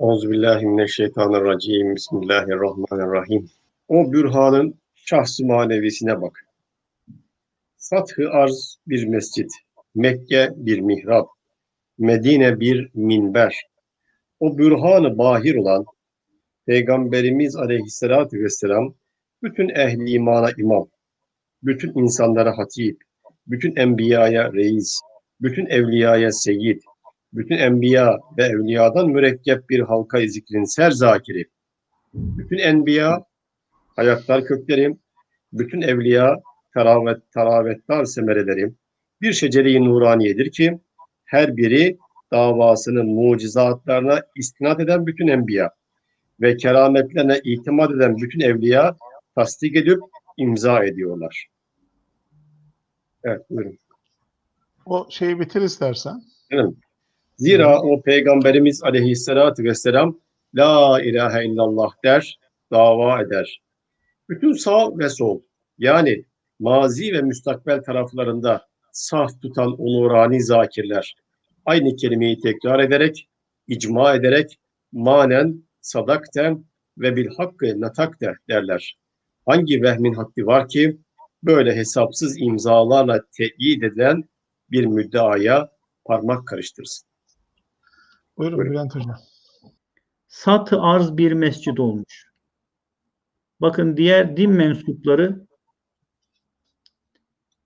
Euzubillahimineşşeytanirracim. Bismillahirrahmanirrahim. O bürhanın şahsı manevisine bak. Sathı arz bir mescit, Mekke bir mihrap, Medine bir minber. O bürhanı bahir olan Peygamberimiz aleyhissalatü vesselam bütün ehli imana imam, bütün insanlara hatip, bütün enbiyaya reis, bütün evliyaya seyyid, bütün enbiya ve evliyadan mürekkep bir halka zikrin ser zakiri. Bütün enbiya hayatlar köklerim, bütün evliya teravet, teravettar semerelerim. Bir şeceri nuraniyedir ki her biri davasının mucizatlarına istinad eden bütün enbiya ve kerametlerine itimat eden bütün evliya tasdik edip imza ediyorlar. Evet buyurun. O şeyi bitir istersen. Evet. Zira o Peygamberimiz aleyhissalatü vesselam La ilahe illallah der, dava eder. Bütün sağ ve sol yani mazi ve müstakbel taraflarında saf tutan o nurani zakirler aynı kelimeyi tekrar ederek, icma ederek manen sadakten ve bil hakkı natakte derler. Hangi vehmin haddi var ki böyle hesapsız imzalarla teyit edilen bir müddeaya parmak karıştırsın. Buyurun Buyurun. Bülent Hocam. Sat-ı arz bir mescid olmuş. Bakın diğer din mensupları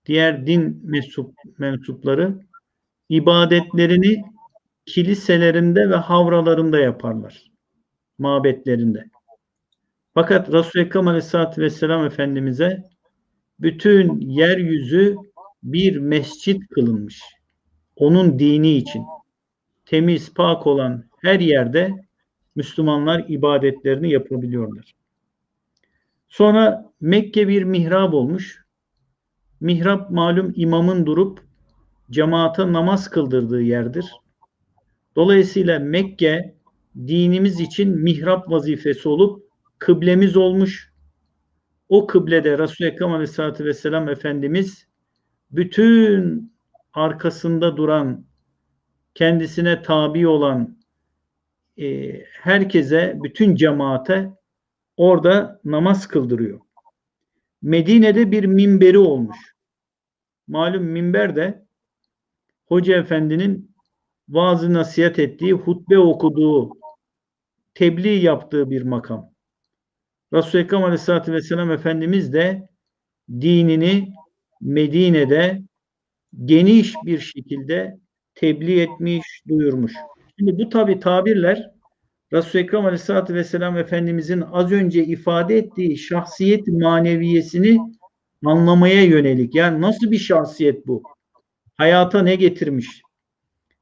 diğer din mensup, mensupları ibadetlerini kiliselerinde ve havralarında yaparlar. Mabetlerinde. Fakat Resul-i Ekrem Aleyhisselatü Vesselam Efendimiz'e bütün yeryüzü bir mescit kılınmış. Onun dini için. Temiz, pak olan her yerde Müslümanlar ibadetlerini yapabiliyorlar. Sonra Mekke bir mihrap olmuş. Mihrap malum imamın durup cemaate namaz kıldırdığı yerdir. Dolayısıyla Mekke dinimiz için mihrap vazifesi olup kıblemiz olmuş. O kıblede Resul-i Ekrem Aleyhisselatü Vesselam Efendimiz bütün arkasında duran kendisine tabi olan e, herkese, bütün cemaate orada namaz kıldırıyor. Medine'de bir minberi olmuş. Malum minber de Hoca Efendi'nin vaazı nasihat ettiği, hutbe okuduğu, tebliğ yaptığı bir makam. Resul-i Ekrem Aleyhisselatü Vesselam Efendimiz de dinini Medine'de geniş bir şekilde tebliğ etmiş, duyurmuş. Şimdi bu tabi tabirler Resul-i Ekrem Aleyhisselatü Vesselam Efendimizin az önce ifade ettiği şahsiyet maneviyesini anlamaya yönelik. Yani nasıl bir şahsiyet bu? Hayata ne getirmiş?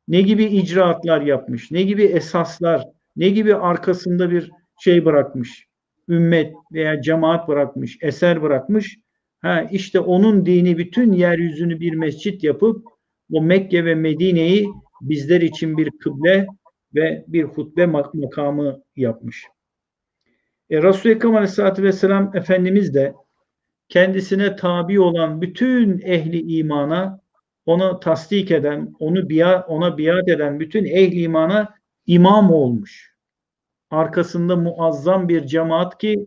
Ne gibi icraatlar yapmış? Ne gibi esaslar? Ne gibi arkasında bir şey bırakmış? Ümmet veya cemaat bırakmış, eser bırakmış. Ha işte onun dini bütün yeryüzünü bir mescit yapıp o Mekke ve Medine'yi bizler için bir kıble ve bir hutbe mak- makamı yapmış. E, Resul-i Ekrem Aleyhisselatü Vesselam Efendimiz de kendisine tabi olan bütün ehli imana onu tasdik eden, onu biat, ona biat eden bütün ehli imana imam olmuş. Arkasında muazzam bir cemaat ki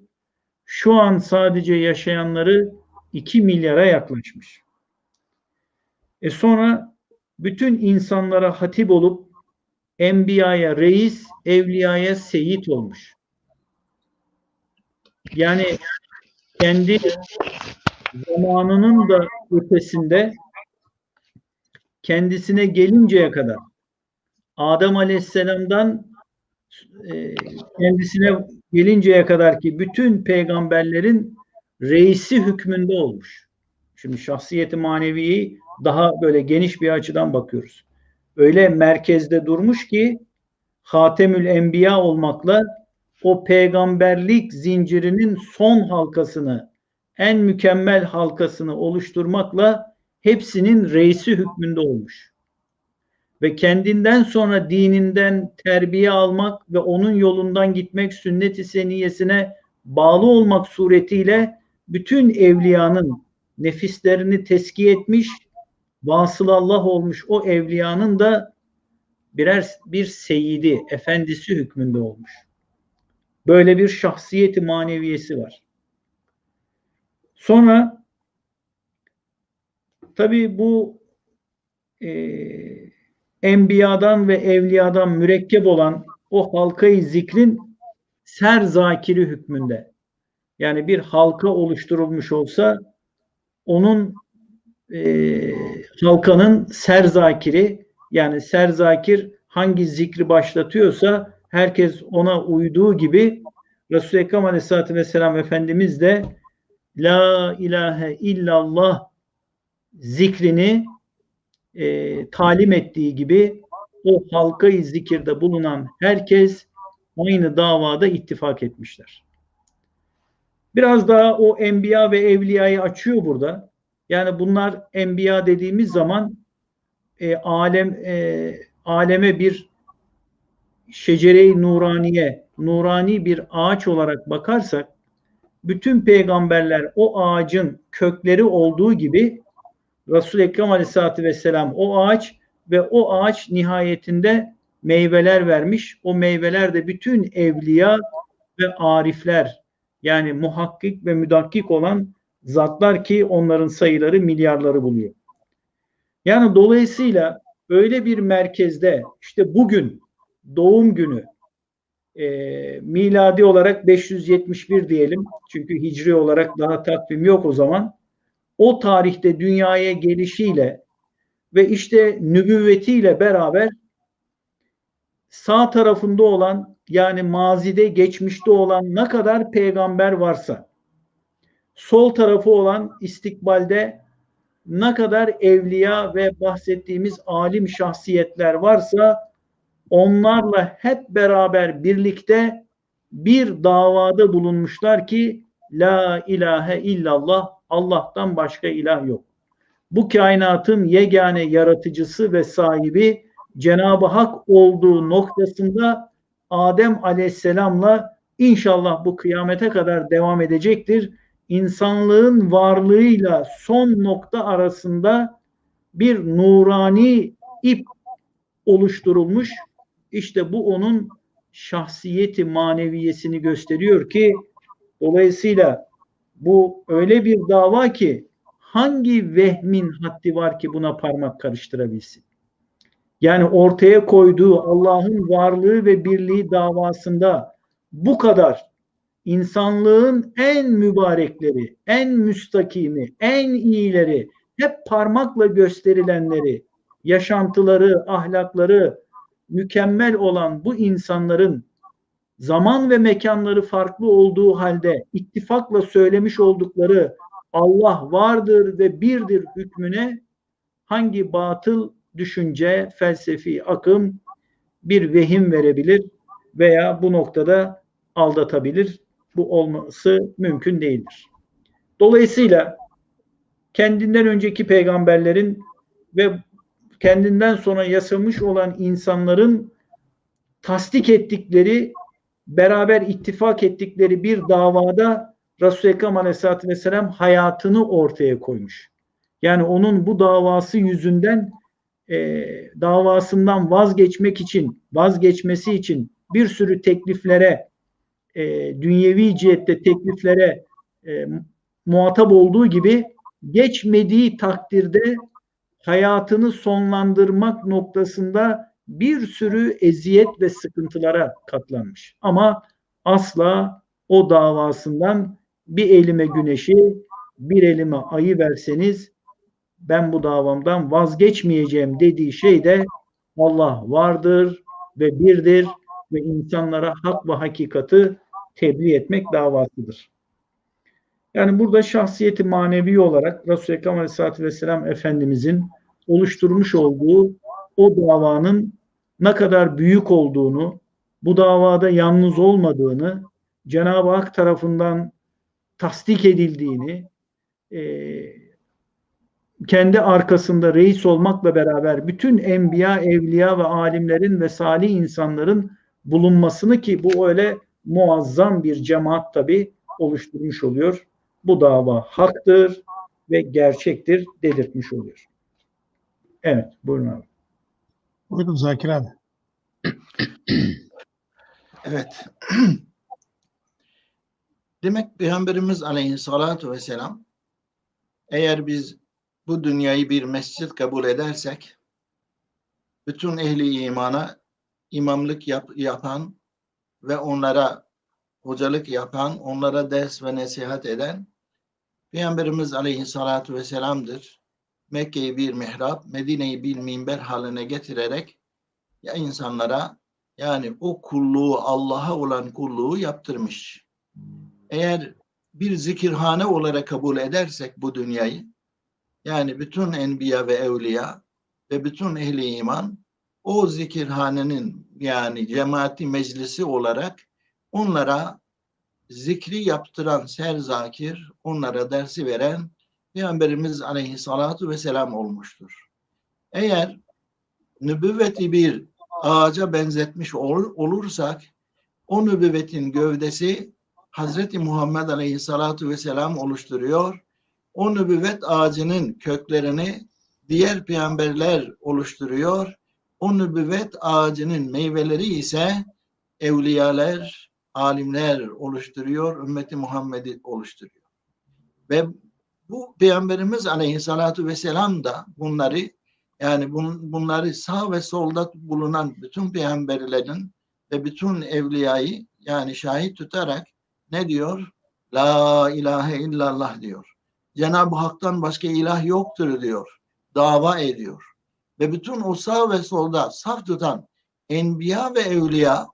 şu an sadece yaşayanları 2 milyara yaklaşmış. E sonra bütün insanlara hatip olup enbiyaya reis, evliyaya seyit olmuş. Yani kendi zamanının da ötesinde kendisine gelinceye kadar Adem Aleyhisselam'dan e, kendisine gelinceye kadar ki bütün peygamberlerin reisi hükmünde olmuş. Şimdi şahsiyeti maneviyi daha böyle geniş bir açıdan bakıyoruz. Öyle merkezde durmuş ki Hatemül Enbiya olmakla o peygamberlik zincirinin son halkasını, en mükemmel halkasını oluşturmakla hepsinin reisi hükmünde olmuş. Ve kendinden sonra dininden terbiye almak ve onun yolundan gitmek sünnet-i seniyesine bağlı olmak suretiyle bütün evliyanın nefislerini teskiye etmiş, vasıl Allah olmuş o evliyanın da birer bir seyidi, efendisi hükmünde olmuş. Böyle bir şahsiyeti maneviyesi var. Sonra tabii bu e, enbiyadan ve evliyadan mürekkep olan o halkayı zikrin ser zakiri hükmünde. Yani bir halka oluşturulmuş olsa onun e, halkanın serzakiri yani serzakir hangi zikri başlatıyorsa herkes ona uyduğu gibi Resul-i Ekrem Aleyhisselatü Vesselam Efendimiz de La ilahe illallah zikrini e, talim ettiği gibi o halkayı zikirde bulunan herkes aynı davada ittifak etmişler. Biraz daha o enbiya ve evliyayı açıyor burada. Yani bunlar enbiya dediğimiz zaman e, alem e, aleme bir şecere-i nuraniye, nurani bir ağaç olarak bakarsak bütün peygamberler o ağacın kökleri olduğu gibi Resul-i Ekrem Aleyhisselatü Vesselam o ağaç ve o ağaç nihayetinde meyveler vermiş. O meyveler de bütün evliya ve arifler yani muhakkik ve müdakkik olan zatlar ki onların sayıları milyarları buluyor. Yani dolayısıyla öyle bir merkezde işte bugün doğum günü e, miladi olarak 571 diyelim çünkü hicri olarak daha takvim yok o zaman o tarihte dünyaya gelişiyle ve işte nübüvvetiyle beraber sağ tarafında olan yani mazide geçmişte olan ne kadar peygamber varsa sol tarafı olan istikbalde ne kadar evliya ve bahsettiğimiz alim şahsiyetler varsa onlarla hep beraber birlikte bir davada bulunmuşlar ki la ilahe illallah Allah'tan başka ilah yok. Bu kainatın yegane yaratıcısı ve sahibi Cenab-ı Hak olduğu noktasında Adem Aleyhisselam'la inşallah bu kıyamete kadar devam edecektir. İnsanlığın varlığıyla son nokta arasında bir nurani ip oluşturulmuş. İşte bu onun şahsiyeti maneviyesini gösteriyor ki dolayısıyla bu öyle bir dava ki hangi vehmin haddi var ki buna parmak karıştırabilsin? Yani ortaya koyduğu Allah'ın varlığı ve birliği davasında bu kadar insanlığın en mübarekleri, en müstakimi, en iyileri, hep parmakla gösterilenleri, yaşantıları, ahlakları mükemmel olan bu insanların zaman ve mekanları farklı olduğu halde ittifakla söylemiş oldukları Allah vardır ve birdir hükmüne hangi batıl düşünce, felsefi akım bir vehim verebilir veya bu noktada aldatabilir. Bu olması mümkün değildir. Dolayısıyla kendinden önceki peygamberlerin ve kendinden sonra yaşamış olan insanların tasdik ettikleri, beraber ittifak ettikleri bir davada Resul-i Ekrem Aleyhisselatü Vesselam hayatını ortaya koymuş. Yani onun bu davası yüzünden e, davasından vazgeçmek için, vazgeçmesi için bir sürü tekliflere, e, dünyevi cihette tekliflere e, muhatap olduğu gibi geçmediği takdirde hayatını sonlandırmak noktasında bir sürü eziyet ve sıkıntılara katlanmış. Ama asla o davasından bir elime güneşi, bir elime ayı verseniz ben bu davamdan vazgeçmeyeceğim dediği şey de Allah vardır ve birdir ve insanlara hak ve hakikati tebliğ etmek davasıdır. Yani burada şahsiyeti manevi olarak Resul-i Ekrem Aleyhisselatü Vesselam Efendimizin oluşturmuş olduğu o davanın ne kadar büyük olduğunu, bu davada yalnız olmadığını, Cenab-ı Hak tarafından tasdik edildiğini, e, kendi arkasında reis olmakla beraber bütün enbiya, evliya ve alimlerin ve salih insanların bulunmasını ki bu öyle muazzam bir cemaat tabi oluşturmuş oluyor. Bu dava haktır ve gerçektir dedirtmiş oluyor. Evet, buyurun abi. Buyurun Zakir abi. Evet. Demek Peygamberimiz aleyhissalatu vesselam eğer biz bu dünyayı bir mescit kabul edersek bütün ehli imana imamlık yap- yapan ve onlara hocalık yapan, onlara ders ve nasihat eden Peygamberimiz aleyhissalatu vesselam'dır. Mekke'yi bir mihrap, Medine'yi bir minber haline getirerek ya insanlara yani o kulluğu Allah'a olan kulluğu yaptırmış. Eğer bir zikirhane olarak kabul edersek bu dünyayı yani bütün enbiya ve evliya ve bütün ehli iman o zikirhanenin yani cemaati meclisi olarak onlara zikri yaptıran serzakir, onlara dersi veren Peygamberimiz aleyhissalatu vesselam olmuştur. Eğer nübüvveti bir ağaca benzetmiş ol- olursak o nübüvvetin gövdesi Hazreti Muhammed Aleyhissalatu vesselam oluşturuyor. O nübüvvet ağacının köklerini diğer peygamberler oluşturuyor. O nübüvvet ağacının meyveleri ise evliyalar, alimler oluşturuyor, ümmeti Muhammed'i oluşturuyor. Ve bu Peygamberimiz Aleyhissalatu vesselam da bunları yani bun- bunları sağ ve solda bulunan bütün peygamberlerin ve bütün evliyayı yani şahit tutarak ne diyor? La ilahe illallah diyor. Cenab-ı Hak'tan başka ilah yoktur diyor. Dava ediyor. Ve bütün o sağ ve solda saf tutan enbiya ve evliya,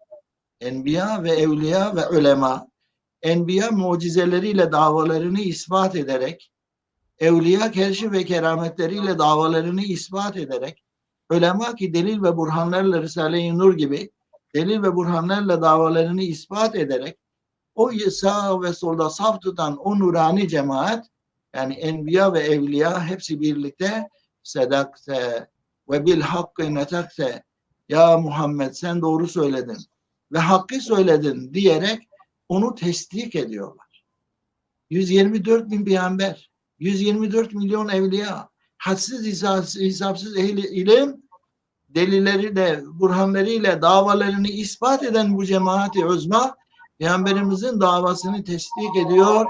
enbiya ve evliya ve ulema, enbiya mucizeleriyle davalarını ispat ederek evliya kerşi ve kerametleriyle davalarını ispat ederek ulema ki delil ve burhanlarla Risale-i Nur gibi delil ve burhanlarla davalarını ispat ederek o sağ ve solda saf tutan o nurani cemaat yani enbiya ve evliya hepsi birlikte sedakte ve bil hakkı netakte ya Muhammed sen doğru söyledin ve hakkı söyledin diyerek onu tesdik ediyorlar. 124 bin peygamber 124 milyon evliya, hadsiz hesapsız ehli ilim, delilleriyle, burhanlarıyla davalarını ispat eden bu cemaati özma, Peygamberimizin davasını tesdik ediyor.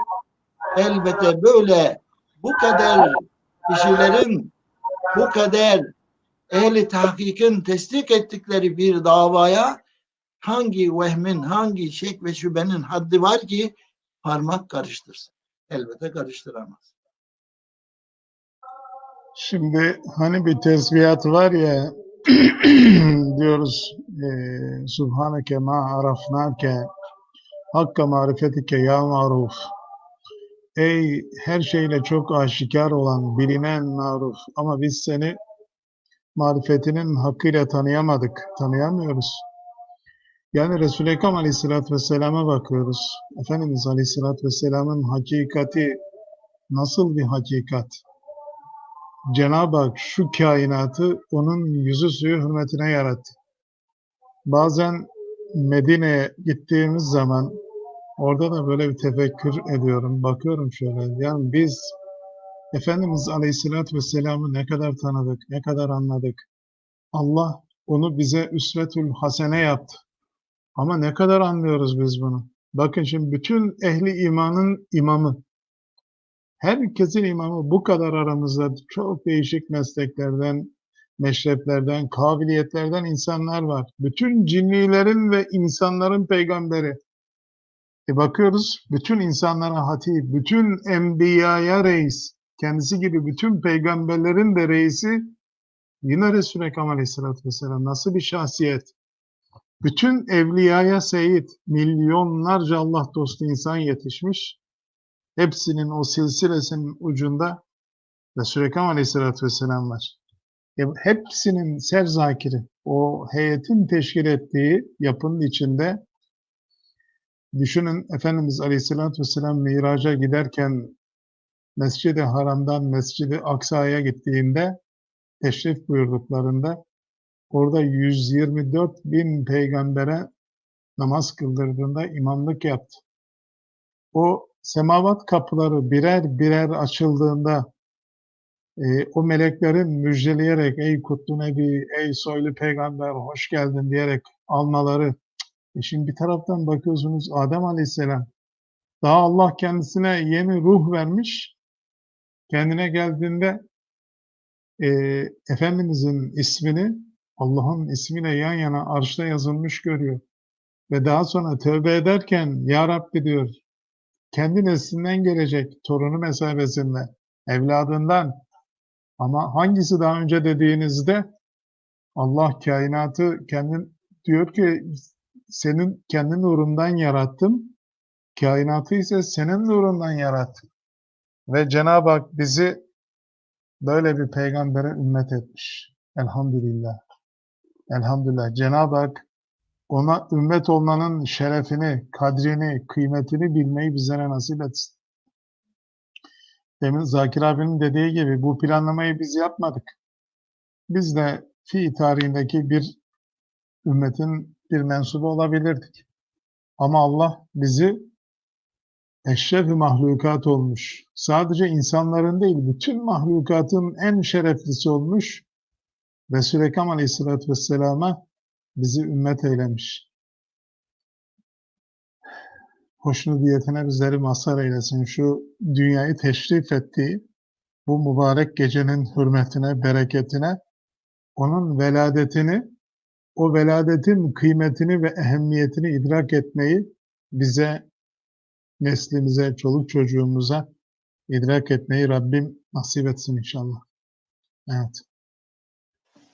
Elbette böyle bu kadar kişilerin, bu kadar ehli tahkikin tesdik ettikleri bir davaya hangi vehmin, hangi şek ve şüphenin haddi var ki parmak karıştırsın? Elbette karıştıramaz. Şimdi hani bir tesbihat var ya diyoruz e, Subhaneke ma arafnake hakka marifetike ya maruf Ey her şeyle çok aşikar olan, bilinen maruf ama biz seni marifetinin hakkıyla tanıyamadık, tanıyamıyoruz. Yani Resul-i Ekrem Aleyhisselatü Vesselam'a bakıyoruz. Efendimiz Aleyhisselatü Vesselam'ın hakikati nasıl bir hakikat? Cenab-ı Hak şu kainatı onun yüzü suyu hürmetine yarattı. Bazen Medine'ye gittiğimiz zaman orada da böyle bir tefekkür ediyorum. Bakıyorum şöyle. Yani biz Efendimiz Aleyhisselatü Vesselam'ı ne kadar tanıdık, ne kadar anladık. Allah onu bize üsvetül hasene yaptı. Ama ne kadar anlıyoruz biz bunu? Bakın şimdi bütün ehli imanın imamı, herkesin imamı bu kadar aramızda çok değişik mesleklerden, meşreplerden, kabiliyetlerden insanlar var. Bütün cinnilerin ve insanların peygamberi. E bakıyoruz bütün insanlara hatip, bütün enbiyaya reis, kendisi gibi bütün peygamberlerin de reisi yine Resul-i Ekrem Aleyhisselatü Vesselam nasıl bir şahsiyet. Bütün evliyaya seyit, milyonlarca Allah dostu insan yetişmiş. Hepsinin o silsilesinin ucunda Resul-i Ekrem Aleyhisselatü Vesselam var. E, hepsinin serzakiri, o heyetin teşkil ettiği yapının içinde düşünün Efendimiz Aleyhisselatü Vesselam miraca giderken Mescid-i Haram'dan Mescid-i Aksa'ya gittiğinde teşrif buyurduklarında orada 124 bin peygambere namaz kıldırdığında imamlık yaptı. O semavat kapıları birer birer açıldığında e, o meleklerin müjdeleyerek ey kutlu nebi, ey soylu peygamber hoş geldin diyerek almaları. E şimdi bir taraftan bakıyorsunuz Adem Aleyhisselam daha Allah kendisine yeni ruh vermiş. Kendine geldiğinde e, Efendimizin ismini Allah'ın ismiyle yan yana arşta yazılmış görüyor. Ve daha sonra tövbe ederken Ya Rabbi diyor kendi neslinden gelecek torunu mesabesinde evladından ama hangisi daha önce dediğinizde Allah kainatı kendin diyor ki senin kendi nurundan yarattım. Kainatı ise senin nurundan yarattım. Ve Cenab-ı Hak bizi böyle bir peygambere ümmet etmiş. Elhamdülillah. Elhamdülillah. Cenab-ı Hak ona ümmet olmanın şerefini, kadrini, kıymetini bilmeyi bizlere nasip etsin. Demin Zakir abinin dediği gibi bu planlamayı biz yapmadık. Biz de fi tarihindeki bir ümmetin bir mensubu olabilirdik. Ama Allah bizi eşref-i mahlukat olmuş. Sadece insanların değil, bütün mahlukatın en şereflisi olmuş. Resul-i Ekrem Aleyhisselatü Vesselam'a bizi ümmet eylemiş. Hoşnudiyetine bizleri mazhar eylesin. Şu dünyayı teşrif ettiği bu mübarek gecenin hürmetine, bereketine, onun veladetini, o veladetin kıymetini ve ehemmiyetini idrak etmeyi bize, neslimize, çoluk çocuğumuza idrak etmeyi Rabbim nasip etsin inşallah. Evet.